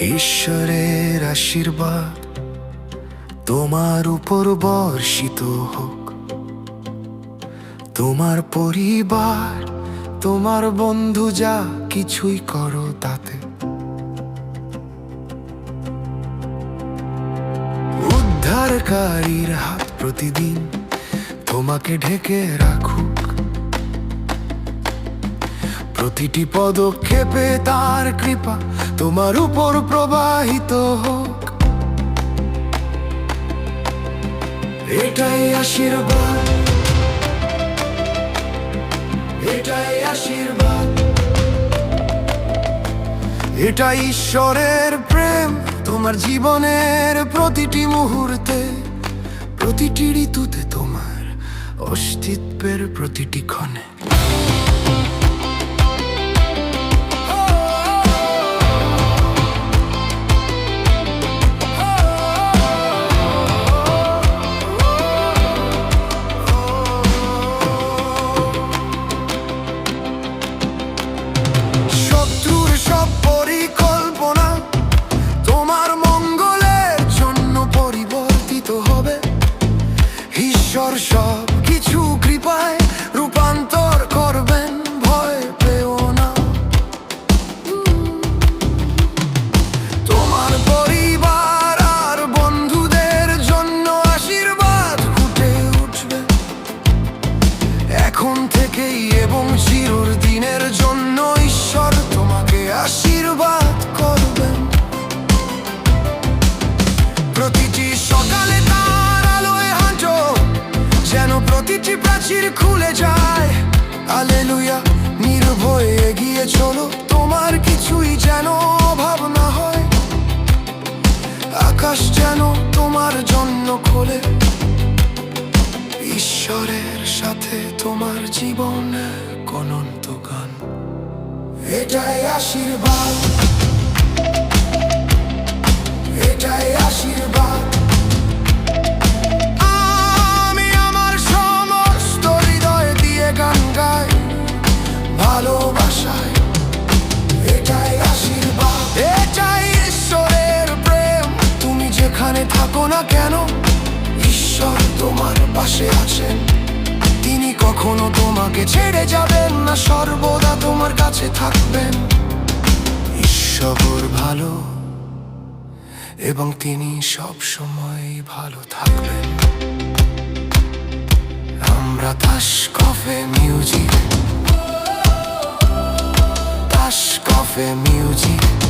ঈশ্বরের আশীর্বাদ তোমার উপর বর্ষিত হোক। তোমার পরিবার, তোমার বন্ধু যা কিছুই করো তাতে। উদ্ধারকারীর হাত প্রতিদিন তোমাকে ঢেকে রাখুক। প্রতিটি পদক্ষেপে তার কৃপা তোমার উপর প্রবাহিত হোক। এটাই আশীর্বাদ। এটাই আশীর্বাদ। এটা ঈশ্বরের প্রেম তোমার জীবনের প্রতিটি মুহূর্তে, প্রতিটি ঋতুতে তোমার অস্তিত্বের প্রতিটি ক্ষণে। এখন থেকেই এবং চিরর দিনের জন্য ঈশ্বর তোমাকে আশীর্বাদ করবেন। প্রতিটি সকালে তার আলোয় হাঁটো, যেন প্রতিটি প্রাচীর খুলে যায়। আলেলুয়া, নির্ভয়ে এগিয়ে চলো, তোমার কিছুই যেন অভাব না হয়। আকাশ যেন তোমার জন্য খোলে। ঈশ্বরের সাথে তোমার জীবনে অনন্ত গান। এটাই আশীর্বাদ। এটাই আশীর্বাদ। ঈশ্বর তোমার পাশে আছেন। তিনি কখনো তোমাকে ছেড়ে যাবেন না, সর্বদা তোমার কাছে থাকবেন। ঈশ্বর ভালো এবং তিনি সব সময় ভালো থাকবেন। আমরা তাস কফে মিউজিক। তাস কফে মিউজিক।